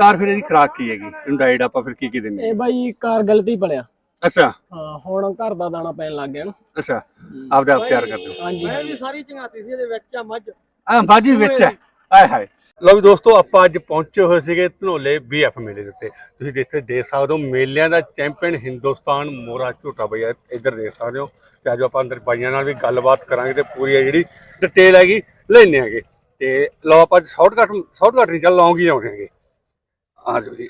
ਅਵਤਾਰ ਫਿਰ ਇਹਦੀ ਖਰਾਕ ਕੀ ਹੈਗੀ? ਇਹਨੂੰ ਡਾਈਟ ਆਪਾਂ ਫਿਰ ਕੀ ਕੀ ਦਿੰਦੇ ਇਹ ਬਾਈ ਕਾਰ ਗਲਤੀ ਪਲਿਆ ਅੱਛਾ। ਹਾਂ ਹੁਣ ਘਰ ਦਾ ਦਾਣਾ ਪੈਣ ਲੱਗ ਗਿਆ ਨਾ। ਅੱਛਾ। ਆਪਦੇ ਆਪ ਤਿਆਰ ਕਰਦੇ ਹੋ। ਹਾਂਜੀ ਮੈਂ ਵੀ ਸਾਰੀ ਚੰਗਾਤੀ ਸੀ ਇਹਦੇ ਵਿੱਚ ਆ ਮੱਝ। ਆ ਬਾਜੀ ਵਿੱਚ ਹੈ ਆਏ ਹਾਏ। ਲਓ ਵੀ ਦੋਸਤੋ ਆਪਾਂ ਅੱਜ ਪਹੁੰਚੇ ਹੋਏ ਸੀਗੇ ਧਨੋਲੇ ਬੀਐਫ ਮੇਲੇ ਦੇ ਉੱਤੇ। ਤੁਸੀਂ ਦੇਖ ਦੇਖ ਸਕਦੇ ਹੋ ਮੇਲਿਆਂ ਦਾ ਚੈਂਪੀਅਨ ਹਿੰਦੁਸਤਾਨ ਮੋਰਾ ਝੋਟਾ ਬਈ ਇੱਧਰ ਦੇਖ ਸਕਦੇ ਹੋ। ਤੇ ਅੱਜ ਆਪਾਂ ਅੰਦਰ ਬਾਈਆਂ ਨਾਲ ਵੀ ਗੱਲਬਾਤ ਕਰਾਂਗੇ ਤੇ ਪੂਰੀ ਹੈ ਜਿਹੜੀ ਡਿਟੇਲ ਹੈਗੀ ਲੈਣੇ ਹੈਗੇ। ਤੇ ਲਓ ਆਪਾਂ ਸ਼ਾਰਟਕਟ ਸ਼ਾਰਟਕਟ ਨਹੀਂ ਚੱਲ ਲੌਂਗ ਹੀ ਆਉਣੇ ਹੈਗੇ। ਆ ਜਾਓ ਜੀ।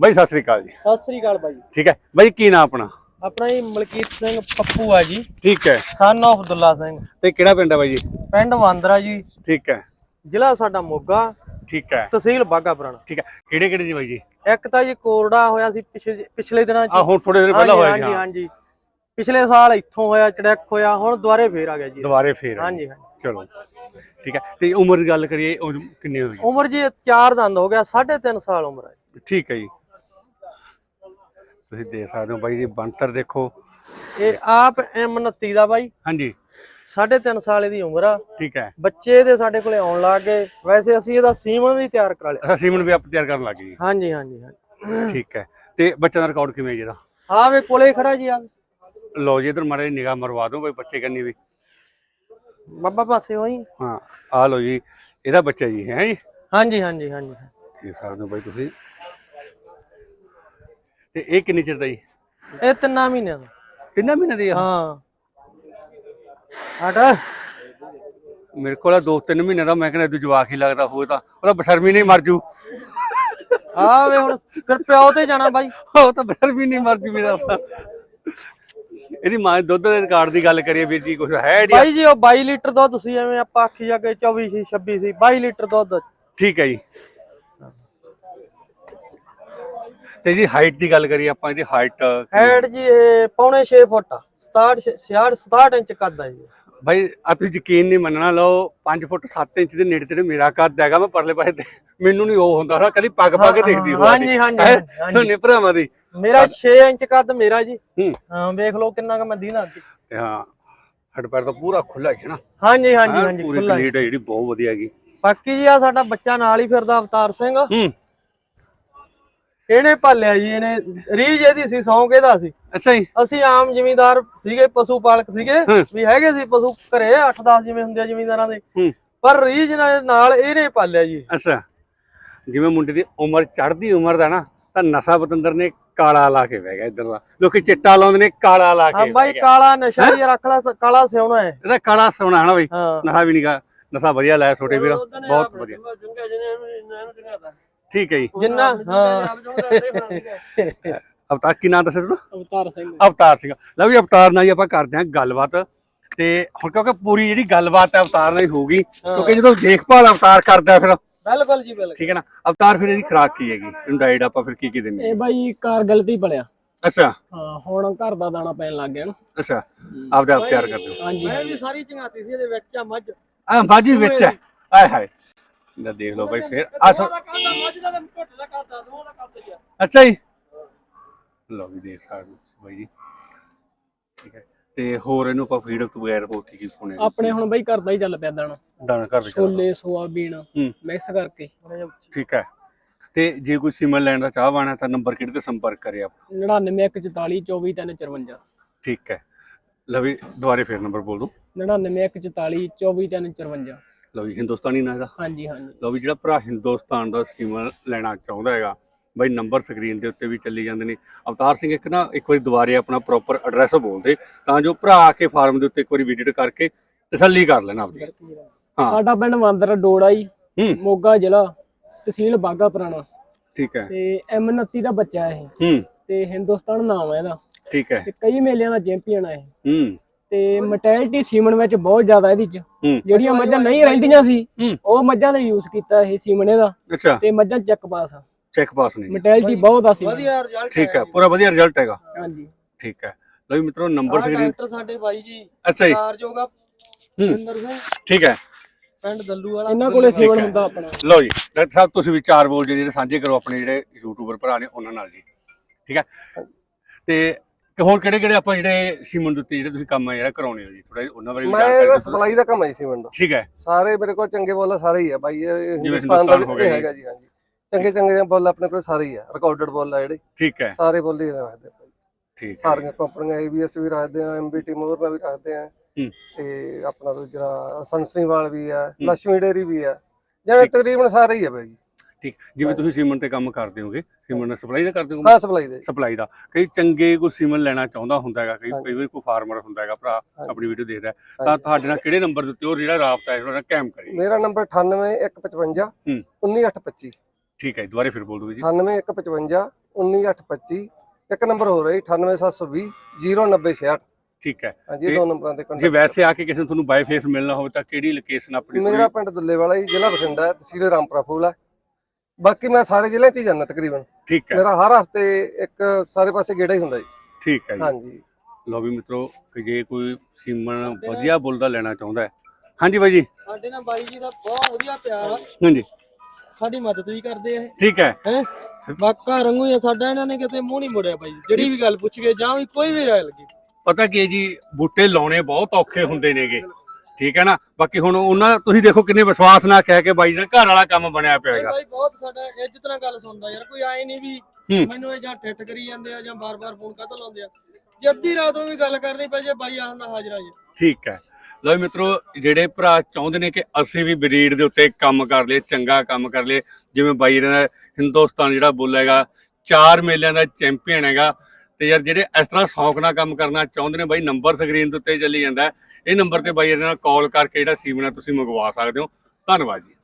ਬਾਈ ਸਤਿ ਸ੍ਰੀ ਅਕਾਲ ਜੀ। ਸਤਿ ਸ੍ਰੀ ਅਕਾਲ ਬਾਈ। ਠੀਕ ਹੈ। ਬਾਈ ਕੀ ਨਾਮ ਆਪਣਾ? ਆਪਣਾ ਹੀ ਮਲਕੀਤ ਸਿੰਘ ਪੱਪੂ ਆ ਜੀ। ਠੀਕ ਹੈ। Son of Abdulla Singh. ਤੇ ਕਿਹੜਾ ਪਿੰਡ ਹੈ ਬਾਈ ਜੀ? ਪਿੰਡ ਵਾਂਦਰਾ ਜੀ। ਠੀਕ ਹੈ। ਜ਼ਿਲ੍ਹਾ ਸਾਡਾ ਮੋਗਾ। ਠੀਕ ਹੈ। ਤਹਿਸੀਲ ਬਾਗਾ ਪੁਰਾਣਾ। ਠੀਕ ਹੈ। ਕਿਹੜੇ ਕਿਹੜੇ ਜੀ ਬਾਈ ਜੀ? ਇੱਕ ਤਾਂ ਜੀ ਕੋਰੜਾ ਹੋਇਆ ਸੀ ਪਿਛਲੇ ਪਿਛਲੇ ਦਿਨਾਂ ਚ। ਆ ਹੁਣ ਥੋੜੇ ਦਿਨ ਪਹਿਲਾਂ ਹੋਇਆ ਹਾਂਜੀ ਜੀ ਹਾਂਜੀ। ਪਿਛਲੇ ਸਾਲ ਇੱਥੋਂ ਹੋਇਆ ਚੜੈਕ ਹੋਇਆ ਹੁਣ ਦੁਬਾਰੇ ਫੇਰ ਆ ਗਿਆ ਜੀ। ਦੁਬਾਰੇ ਫੇਰ ਹਾਂਜੀ ਹਾਂਜੀ। ਚਲੋ ਠੀਕ ਹੈ। ਤੇ ਉਮਰ ਦੀ ਗੱਲ ਕਰੀਏ ਉਮਰ ਕਿੰਨੀ ਹੋਈ? ਉਮਰ ਜੀ ਚਾਰ ਦੰਦ ਹੋ ਗਿਆ 3.5 ਸਾਲ ਉਮਰ ਹੈ। ਠੀਕ ਹੈ ਜੀ। ਤੁਸੀਂ ਦੇਖ ਸਕਦੇ ਹੋ ਬਾਈ ਜੀ ਬੰਤਰ ਦੇਖੋ। ਇਹ ਆਪ M29 ਦਾ ਬਾਈ। ਹਾਂਜੀ। 3.5 ਸਾਲ ਇਹਦੀ ਉਮਰ ਆ। ਠੀਕ ਹੈ। ਬੱਚੇ ਦੇ ਸਾਡੇ ਕੋਲੇ ਆਉਣ ਲੱਗ ਗਏ। ਵੈਸੇ ਅਸੀਂ ਇਹਦਾ ਸੀਮਨ ਵੀ ਤਿਆਰ ਕਰਾ ਲਿਆ। ਅੱਛਾ ਸੀਮਨ ਵੀ ਆਪ ਤਿਆਰ ਕਰਨ ਲੱਗ ਗਏ। ਹਾਂਜੀ ਹਾਂਜੀ ਠੀਕ ਹੈ। ਤੇ ਬੱਚਾ ਦਾ ਰਿਕਾਰਡ ਕਿਵੇਂ ਹੈ ਜੀ ਇਹਦਾ? ਆ ਵੇ ਕੋਲੇ ਖੜਾ ਜੀ ਆ। ਲਓ ਜੀ ਇਧਰ ਮਾਰੇ ਨਿਗਾਹ ਮਰਵਾ ਦਿਓ ਬਈ ਬੱਚੇ ਕੰਨੀ ਵੀ। ਬਾਬਾ ਪਾਸੇ ਹੋਈ। ਹਾਂ ਆ ਲਓ ਜੀ ਇਹਦਾ ਬੱਚਾ ਜੀ ਹੈ ਜੀ? ਹਾਂਜੀ ਹਾਂਜੀ ਹਾਂਜੀ। ਦੇਖ ਸਕਦੇ ਹੋ ਬਾਈ ਤੁਸੀਂ। ਤੇ ਇਹ ਕਿੰਨੇ ਚਿਰ ਦਾ ਜੀ? ਇਹ ਤਿੰਨਾਂ ਮਹੀਨਿਆਂ ਦਾ। ਤਿੰਨਾਂ ਮਹੀਨੇ ਦੀ ਆ? ਹਾਂ। ਹਟ ਮੇਰੇ ਕੋਲ ਆ ਦੋ ਤਿੰਨ ਮਹੀਨੇ ਦਾ ਮੈਂ ਕਹਿੰਦਾ ਤੂੰ ਜਵਾਕ ਹੀ ਲੱਗਦਾ ਹੋਏ ਤਾਂ। ਉਹਦਾ ਬਸ਼ਰਮੀ ਨਹੀਂ ਮਰ ਜੂ। ਆ ਵੇ ਹੁਣ ਫਿਰ ਪਿਓ ਤੇ ਜਾਣਾ ਬਾਈ। ਉਹ ਤਾਂ ਬਸ਼ਰਮੀ ਨਹੀਂ ਮਰ ਜੂ ਮੇਰਾ ਤਾਂ। ਇਹਦੀ ਮਾਂ ਦੁੱਧ ਦੇ ਰਿਕਾਰਡ ਦੀ ਗੱਲ ਕਰੀਏ ਵੀਰ ਜੀ ਕੁਝ ਹੈ ਨੀ ਬਾਈ ਜੀ ਉਹ 22 ਲੀਟਰ ਦੁੱਧ ਸੀ ਐਵੇਂ ਆਪਾਂ ਆਖੀ ਜਾ ਕੇ 24 ਸੀ 26 ਸੀ 22 ਲੀਟਰ ਦੁੱਧ। ਠੀਕ ਹੈ ਜੀ। ਤੇ ਜੀ ਹਾਈਟ ਦੀ ਗੱਲ ਕਰੀਏ ਆਪਾਂ ਇਹਦੀ ਹਾਈਟ ਹੈਡ ਜੀ ਇਹ ਪੌਣੇ 6 ਫੁੱਟ ਆ 67 66 67 ਇੰਚ ਕੱਦ ਆ ਜੀ। ਬਾਈ ਆ ਤੁਸੀਂ ਯਕੀਨ ਨਹੀਂ ਮੰਨਣਾ ਲਓ 5 ਫੁੱਟ 7 ਇੰਚ ਦੇ ਨੇੜੇ ਤੇੜੇ ਮੇਰਾ ਕੱਦ ਹੈਗਾ ਮੈਂ ਪਰਲੇ ਪਾਸੇ ਮੈਨੂੰ ਨਹੀਂ ਉਹ ਹੁੰਦਾ ਨਾ ਕਦੀ ਪੱਗ ਪਾ ਕੇ ਦੇਖਦੀ ਹੋਆ ਹਾਂਜੀ, ਹਾਂਜੀ, ਹਾਂਜੀ। ਤੁਹਾਨੂੰ ਭਰਾਵਾਂ ਦੀ। ਮੇਰਾ 6 ਇੰਚ ਕੱਦ ਮੇਰਾ ਜੀ। ਹੂੰ। ਵੇਖ ਲਓ ਕਿੰਨਾ ਕ ਮੈਂ ਦੀਨਾ ਤੇ ਹਾਂ ਹੱਡ ਪੈਰ ਤਾਂ ਪੂਰਾ ਖੁੱਲਾ ਹੈ ਨਾ। ਹਾਂਜੀ ਹਾਂਜੀ ਹਾਂਜੀ ਪੂਰੀ ਕਲੀਟ ਹੈ ਜਿਹੜੀ ਬਹੁਤ ਵਧੀਆ ਹੈਗੀ। ਬਾਕੀ ਜੀ ਆ ਸਾਡਾ ਬੱਚਾ ਨਾਲ ਹੀ ਫਿਰਦਾ ਅਵਤਾਰ ਸਿੰਘ। ਹੂੰ। ਇਹਨੇ ਪਾਲਿਆ ਜੀ ਇਹਨੇ ਰੀਜ ਇਹਦੀ ਸੀ ਸੌਂਕ ਇਹਦਾ ਸੀ। ਅੱਛਾ ਜੀ। ਅਸੀਂ ਆਮ ਜ਼ਿਮੀਂਦਾਰ ਸੀਗੇ ਪਸ਼ੂ ਪਾਲਕ ਸੀਗੇ। ਵੀ ਹੈਗੇ ਸੀ ਪਸ਼ੂ ਘਰੇ 8-10 ਜਿਵੇਂ ਹੁੰਦੇ ਆ ਜ਼ਿਮੀਂਦਾਰਾਂ ਦੇ। ਪਰ ਰੀਜ ਨਾਲ ਇਹਨੇ ਪਾਲਿਆ ਜੀ। ਅੱਛਾ। ਜਿਵੇਂ ਮੁੰਡੇ ਦੀ ਉਮਰ ਚੜ੍ਹਦੀ ਉਮਰ ਦਾ ਨਾ ਤਾਂ ਨਸ਼ਾ ਬਤੰਦਰ ਨੇ ਕਾਲਾ ਲਾ ਕੇ ਬਹਿ ਗਿਆ ਇਧਰ ਦਾ। ਲੋਕੀ ਚਿੱਟਾ ਲਾਉਂਦੇ ਨੇ ਕਾਲਾ ਲਾ ਕੇ ਹਾਂ ਬਾਈ। ਕਾਲਾ ਨਸ਼ਾ ਹੀ? ਰੱਖ ਲਾ ਕਾਲਾ ਸਿਉਣਾ ਹੈ। ਇਹਦਾ ਕਾਲਾ ਸੋਨਾ ਹੈ ਨਾ ਬਈ ਨਸ਼ਾ ਵੀ ਨਹੀਂਗਾ ਨਸ਼ਾ ਵਧੀਆ ਲਾਇਆ ਛੋਟੇ ਵੀਰ। ਬਹੁਤ ਵਧੀਆ। ਠੀਕ ਹੈ ਜੀ। ਜਿੰਨਾ ਹਾਂ। ਅਵਤਾਰ ਕੀ ਨਾਮ ਦੱਸਿਆ ਤੁਹਾਨੂੰ? ਅਵਤਾਰ ਸਿੰਘ। ਅਵਤਾਰ ਸਿੰਘ। ਲਓ ਵੀ ਅਵਤਾਰ ਨਾਲ ਹੀ ਆਪਾਂ ਕਰਦੇ ਹਾਂ ਗੱਲਬਾਤ। ਤੇ ਹੁਣ ਕਿਉਂਕਿ ਪੂਰੀ ਜਿਹੜੀ ਗੱਲਬਾਤ ਹੈ ਅਵਤਾਰ ਨਾਲ ਹੀ ਹੋਊਗੀ ਕਿਉਂਕਿ ਜਦੋਂ ਦੇਖਭਾਲ ਅਵਤਾਰ ਕਰਦਾ ਫਿਰ। ਬਿਲਕੁਲ ਜੀ ਬਿਲਕੁਲ। ਠੀਕ ਹੈ ਨਾ? ਅਵਤਾਰ ਫਿਰ ਇਹਦੀ ਖਰਾਕ ਕੀ ਹੈਗੀ? ਇਹਨੂੰ ਡਾਈਟ ਆਪਾਂ ਫਿਰ ਕੀ ਕੀ ਦਿੰਦੇ ਇਹ ਬਾਈ ਕਾਰ ਗਲਤੀ ਪਲਿਆ ਅੱਛਾ। ਹਾਂ ਹੁਣ ਘਰ ਦਾ ਦਾਣਾ ਪੈਣ ਲੱਗ ਗਿਆ ਨਾ। ਅੱਛਾ। ਆਪਦੇ ਆਪ ਤਿਆਰ ਕਰਦੇ ਹੋ। ਹਾਂਜੀ ਮੈਂ ਵੀ ਸਾਰੀ ਚੰਗਾਤੀ ਸੀ ਇਹਦੇ ਵਿੱਚ ਆ ਮੱਝ। ਆ ਬਾਜੀ ਵਿੱਚ ਹੈ। ਆਏ ਹਾਏ। ਲੈ ਦੇਖ ਲਓ ਬਾਈ ਫਿਰ। ਆ ਸੋ ਦਾ ਦਾ ਦਾ ਦਾ ਅੱਛਾ ਜੀ। ਲਓ ਵੀ ਦੇਖ ਸਕਦੇ ਹੋ ਬਾਈ ਜੀ। ਠੀਕ ਹੈ। ਤੇ ਹੋਰ ਇਹਨੂੰ ਆਪਾਂ ਫੀਡ ਤੋਂ ਬਗੈਰ ਹੋਰ ਕੀ ਕੀ ਸੁਣਿਆ ਆਪਣੇ ਹੁਣ ਬਾਈ ਘਰ ਦਾ ਹੀ ਚੱਲ ਪਿਆ ਦਾਣਾ। ਦਾਣਾ ਘਰ ਦੇ। ਛੋਲੇ ਸੋਆਬੀਨ ਮਿਕਸ ਕਰਕੇ। ਠੀਕ ਹੈ। ਤੇ ਜੇ ਕੋਈ ਸਿਮਰ ਲੈਣ ਦਾ ਚਾਹ ਵਾਣਾ ਤਾਂ ਨੰਬਰ ਕਿਹੜੇ ਤੇ ਸੰਪਰਕ ਕਰੇ ਆਪ? 99144 24354 ਠੀਕ ਹੈ। ਲਓ ਵੀ ਦੁਬਾਰੇ ਫਿਰ ਨੰਬਰ ਬੋਲ ਦਿਓ। 99144 24354 ਲਓ ਜੀ ਹਿੰਦੁਸਤਾਨੀ ਨਾਂ ਦਾ ਹਾਂਜੀ ਹਾਂਜੀ। ਲਓ ਵੀ ਜਿਹੜਾ ਭਰਾ ਹਿੰਦੁਸਤਾਨ ਦਾ ਸਿਮਰ ਲੈਣਾ ਚਾਹੁੰਦਾ ਹੈਗਾ ਬਾਈ ਨੰਬਰ ਸਕਰੀਨ ਦੇ ਉੱਤੇ ਵੀ ਚੱਲੀ ਜਾਂਦੇ ਨੇ। ਅਵਤਾਰ ਸਿੰਘ ਇੱਕ ਨਾ ਇੱਕ ਵਾਰੀ ਦੁਬਾਰੇ ਆਪਣਾ ਪ੍ਰੋਪਰ ਐਡਰੈਸ ਬੋਲ ਦੇ ਤਾਂ ਜੋ ਭਰਾ ਆ ਕੇ ਫਾਰਮ ਦੇ ਉੱਤੇ ਇੱਕ ਵਾਰੀ ਵਿਜ਼ਿਟ ਕਰਕੇ ਤਸੱਲੀ ਕਰ ਲੈਣ ਆਪਦੀ। ਹਾਂ। ਸਾਡਾ ਪਿੰਡ ਵਾਂਦਰ ਡੋੜਾ ਹੀ। ਹੂੰ ਮੋਗਾ ਜ਼ਿਲ੍ਹਾ ਤਹਿਸੀਲ ਬਾਗਾ ਪੁਰਾਣਾ। ਠੀਕ ਹੈ। ਤੇ M29 ਦਾ ਬੱਚਾ ਇਹ। ਹੂੰ। ਤੇ ਹਿੰਦੁਸਤਾਨ ਨਾਮ ਹੈ ਇਹਦਾ। ਠੀਕ ਹੈ। ਤੇ ਕਈ ਮੇਲਿਆਂ ਦਾ ਚੈਂਪੀਅਨ ਹੈ ਇਹ। ਹੂੰ। ਤੇ ਮੋਰਟੈਲਿਟੀ ਸੀਮਨ ਵਿੱਚ ਬਹੁਤ ਜ਼ਿਆਦਾ ਇਹਦੀ ਚ। ਜਿਹੜੀਆਂ ਮੱਝਾਂ ਨਹੀਂ ਰਹਿੰਦੀਆਂ ਸੀ। ਉਹ ਮੱਝਾਂ ਦਾ ਯੂਜ਼ ਕੀਤਾ ਇਹ ਸੀਮਨ ਇਹਦਾ ਅੱਛਾ। ਤੇ ਮੱਝਾਂ ਚੱਕ ਪਾਸ ਆ। ਚੈੱਕ ਪਾਸ ਨਹੀਂ। ਮੋਰਟੈਲਿਟੀ ਬਹੁਤ ਆ ਸੀਮਨ। ਵਧੀਆ ਰਿਜ਼ਲਟ ਠੀਕ ਹੈ ਪੂਰਾ ਵਧੀਆ ਰਿਜ਼ਲਟ ਹੈਗਾ। ਹਾਂਜੀ। ਠੀਕ ਹੈ। ਲਓ ਵੀ ਮਿੱਤਰੋ ਨੰਬਰ ਸਕਰੀਨ ਡਾਕਟਰ ਸਾਡੇ ਬਾਈ ਜੀ ਅੱਛਾ ਜੀ। ਕਾਰਜੋਗਾ ਹੂੰ। ਸਿੰਦਰ ਸਿੰਘ। ਠੀਕ ਹੈ। ਪਿੰਡ ਦੱਲੂ ਵਾਲਾ। ਇਹਨਾਂ ਕੋਲੇ ਸੀਮਨ ਹੈ। ਹੁੰਦਾ ਆਪਣਾ। ਲਓ ਜੀ ਡਾਕਟਰ ਸਾਹਿਬ ਤੁਸੀਂ ਵੀ ਚਾਰ ਬੋਲ ਜਿਹੜੇ ਸਾਂਝੇ ਕਰੋ ਆਪਣੇ ਜਿਹੜੇ ਯੂਟਿਊਬਰ ਭਰਾ ਨੇ ਉਹਨਾਂ ਨਾਲ ਜੀ। ਠੀਕ ਹੈ। ਤੇ ਕਿ ਹੋਰ ਕਿਹੜੇ ਕਿਹੜੇ ਆਪਾਂ ਜਿਹੜੇ ਸੀਮਨ ਦੇ ਉੱਤੇ ਜਿਹੜੇ ਤੁਸੀਂ ਕੰਮ ਜਿਹੜਾ ਕਰਾਉਣੇ ਹੋ ਜੀ? ਥੋੜਾ ਉਹਨਾਂ ਬਾਰੇ ਵੀ ਮੈਂ ਇਹਦਾ ਦਿਓ। ਸਪਲਾਈ ਦਾ ਕੰਮ ਹੈ ਜੀ ਸੀਮੈਂਟ ਦਾ। ਠੀਕ ਹੈ। ਸਾਰੇ ਮੇਰੇ ਕੋਲ ਚੰਗੇ ਬੋਲਾ ਸਾਰੇ ਹੀ ਆ ਬਾਈ ਇਹ ਹਿੰਦੁਸਤਾਨ ਦਾ ਹਿੰਦੁਸਤਾਨ ਹੋ ਇਹ ਗਿਆ ਹੈਗਾ ਜੀ ਹਾਂਜੀ। ਚੰਗੇ ਚੰਗੇ ਬੋਲ ਆਪਣੇ ਕੋਲ ਸਾਰੇ ਹੀ ਆ ਰਿਕਾਰਡਡ ਬੋਲ ਆ ਜਿਹੜੇ। ਠੀਕ ਹੈ। ਸਾਰੇ ਬੋਲ ਹੀ ਰੱਖਦੇ ਆ ਠੀਕ ਹੈ। ਸਾਰੀਆਂ ਕੰਪਨੀਆਂ ABS ਵੀ ਰੱਖਦੇ ਆ MBT ਮੋਰਨਾ ਵੀ ਰੱਖਦੇ ਆ। ਹੂੰ। ਤੇ ਆਪਣਾ ਦੂਜਾ ਸਨਸਨੀਵਾਲ ਵੀ ਆ ਲక్ష్ਮੀ ਡੇਰੀ ਵੀ ਆ। ਜਿਹੜੇ ਤਕਰੀਬਨ ਸਾਰੇ ਹੀ ਆ ਬਾਈ ਜੀ ਠੀਕ ਜਿਵੇਂ ਤੁਸੀਂ ਸੀਮਨ ਤੇ ਕੰਮ ਕਰਦੇ ਹੋਗੇ ਸੀਮਨ ਦਾ ਸਪਲਾਈ ਦਾ ਕਰਦੇ ਹੋਗੇ? ਹਾਂ ਸਪਲਾਈ ਦੇ ਸਪਲਾਈ ਦਾ। ਕਈ ਚੰਗੇ ਕੋਈ ਸੀਮਨ ਲੈਣਾ ਚਾਹੁੰਦਾ ਹੁੰਦਾ ਹੈਗਾ ਕਈ। ਕਈ ਵਾਰ ਕੋਈ ਫਾਰਮਰ ਹੁੰਦਾ ਹੈਗਾ ਭਰਾ। ਆਪਣੀ ਵੀਡੀਓ ਦੇਖਦਾ ਹੈ, ਤਾਂ। ਤੁਹਾਡੇ ਨਾਲ ਕਿਹੜੇ ਨੰਬਰ ਦੇ ਉੱਤੇ ਉਹ ਜਿਹੜਾ ਰਾਬਤਾ ਹੈ ਉਹਨਾਂ ਕਾਇਮ ਕਰੇ ਮੇਰਾ ਨੰਬਰ 98155 ਹੂੰ। 19825 ਠੀਕ ਹੈ ਦੁਬਾਰੇ ਫਿਰ ਬੋਲ ਦਿਓ ਜੀ। 98155 19825 ਇੱਕ ਨੰਬਰ ਹੋ ਰਿਹਾ 98720 0996 ਠੀਕ ਹੈ। ਹਾਂਜੀ ਦੋ ਨੰਬਰਾਂ ਤੇ ਜੇ ਕੰਟੈਕਟ ਵੈਸੇ ਆ ਕੇ ਕਿਸੇ ਨੂੰ ਤੁਹਾਨੂੰ ਬਾਈ ਫੇਸ ਮਿਲਣਾ ਹੋਵੇ ਤਾਂ ਕਿਹੜੀ ਲੋਕੇਸ਼ਨ ਆਪਣੀ ਮੇਰਾ ਪਿੰਡ ਦੁੱਲੇਵਾਲਾ ਜੀ ਜ਼ਿਲ੍ਹਾ ਬਠਿੰਡਾ ਹੈ, ਤਹਿਸੀਲ ਰਾਮਪੁਰਾ ਫੂਲ। ਹੈ ਬਾਕੀ ਮੈਂ ਸਾਰੇ ਜ਼ਿਲ੍ਹਿਆਂ 'ਚ ਹੀ ਜਾਂਦਾ ਤਕਰੀਬਨ। ਠੀਕ ਹੈ। ਮੇਰਾ ਹਰ ਹਫ਼ਤੇ ਇੱਕ ਸਾਰੇ ਪਾਸੇ ਗੇੜਾ ਹੀ ਹੁੰਦਾ ਜੀ। ਠੀਕ ਹੈ ਜੀ। ਹਾਂਜੀ। ਲੋ ਵੀ ਮਿੱਤਰੋ ਕਿ ਜੇ ਕੋਈ ਸੀਮਨ ਵਧੀਆ ਬੁੱਲ ਦਾ ਲੈਣਾ ਚਾਹੁੰਦਾ ਹੈ। ਹਾਂਜੀ ਬਾਈ ਜੀ। ਸਾਡੇ ਨਾਲ ਬਾਈ ਜੀ ਦਾ ਬਹੁਤ ਵਧੀਆ ਪਿਆਰ ਆ। ਹਾਂਜੀ। ਸਾਡੀ ਮਦਦ ਵੀ ਕਰਦੇ ਆ ਠੀਕ ਹੈ। ਹੈ? ਬਾਕਾ ਰੰਗੂ ਆ। ਸਾਡਾ ਇਹਨਾਂ ਨੇ ਕਿਤੇ ਮੂੰਹ ਨਹੀਂ ਮੋੜਿਆ ਬਾਈ ਜਿਹੜੀ ਵੀ ਗੱਲ ਪੁੱਛ ਗਏ ਜਾਂ ਵੀ ਕੋਈ ਵੀ ਰਾਇ ਲੱਗੀ। ਪਤਾ ਕੀ ਹੈ ਜੀ ਬੂਟੇ ਲਾਉਣੇ ਬਹੁਤ ਔਖੇ ਹੁੰਦੇ ਨੇਗੇ। ਠੀਕ ਹੈ ਨਾ? ਬਾਕੀ ਹੁਣ ਉਹਨਾਂ ਤੁਸੀਂ ਦੇਖੋ ਕਿੰਨੇ ਵਿਸ਼ਵਾਸ ਨਾਲ ਕਹਿ ਕੇ ਬਾਈ ਦਾ ਘਰ ਵਾਲਾ ਕੰਮ ਬਣਿਆ ਪਿਆ ਹੈਗਾ। ਬਾਈ ਬਹੁਤ ਸਾਡਾ ਇੱਜ਼ਤ ਨਾਲ ਗੱਲ ਸੁਣਦਾ ਯਾਰ ਕੋਈ ਆਏ ਨਹੀਂ ਵੀ। ਮੈਨੂੰ ਇਹ ਜਾਂ ਟਿੱਟ ਕਰੀ ਜਾਂਦੇ ਆ ਜਾਂ ਬਾਰ-ਬਾਰ ਫੋਨ ਕਾਹਤੋਂ ਲਾਉਂਦੇ ਆ। ਜੇ ਅੱਧੀ ਰਾਤ ਨੂੰ ਵੀ ਗੱਲ ਕਰਨੀ ਪੈ ਜੇ ਬਾਈ ਆਹਦਾ ਹਾਜ਼ਰ ਜੀ। ਠੀਕ ਹੈ। ਲੋ ਮਿੱਤਰੋ ਜਿਹੜੇ ਭਰਾ ਚਾਹੁੰਦੇ ਨੇ ਕਿ ਅਸੀਂ ਵੀ ਬਰੀਡ ਦੇ ਉੱਤੇ ਕੰਮ ਕਰ ਲਈਏ ਚੰਗਾ ਕੰਮ ਕਰ ਲਈਏ ਜਿਵੇਂ ਬਾਈ ਦਾ ਹਿੰਦੁਸਤਾਨ ਜਿਹੜਾ ਬੁੱਲ ਹੈਗਾ ਚਾਰ ਮੇਲਿਆਂ ਦਾ ਚੈਂਪੀਅਨ ਹੈਗਾ ਤੇ ਯਾਰ ਜਿਹੜੇ ਇਸ ਤਰ੍ਹਾਂ ਸ਼ੌਂਕ ਨਾਲ ਕੰਮ ਕਰਨਾ ਚਾਹੁੰਦੇ ਨੇ ਬਾਈ ਨੰਬਰ ਸਕਰੀਨ ਦੇ ਉੱਤੇ ਚੱਲੀ ਜਾਂਦਾ। ਇਹ ਨੰਬਰ ਤੇ ਬਾਈ ਇਹਦੇ ਨਾਲ ਕਾਲ ਕਰਕੇ ਜਿਹੜਾ ਸੀਮਨਾ ਤੁਸੀਂ ਮੰਗਵਾ ਸਕਦੇ ਹੋ। ਧੰਨਵਾਦ ਜੀ।